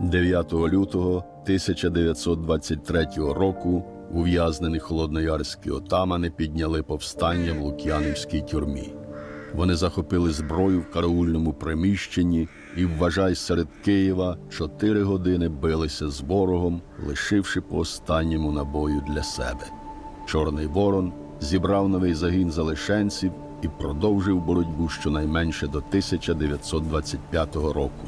9 лютого 1923 року ув'язнені холодноярські отамани підняли повстання в Лук'янівській тюрмі. Вони захопили зброю в караульному приміщенні і, вважай, серед Києва чотири години билися з ворогом, лишивши по останньому набою для себе. Чорний Ворон зібрав новий загін залишенців і продовжив боротьбу щонайменше до 1925 року.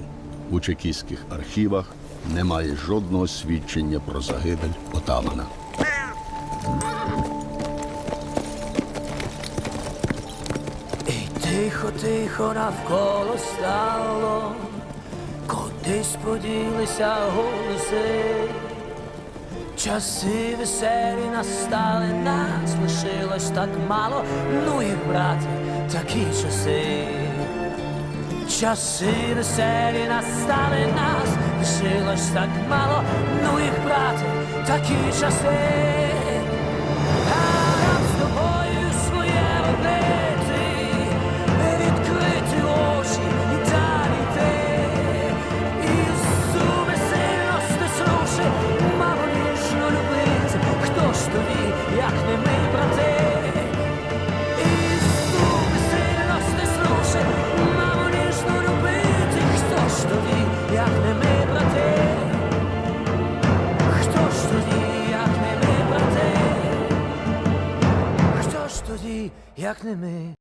У чекістських архівах немає жодного свідчення про загибель отамана. І тихо, тихо навколо стало, кудись поділися голоси. Часи веселі настали, нас лишилось так мало, ну їх брати, такі часи. Часи веселі настали, нас лишилось так мало, ну їх брати, такі часи. Як не ми?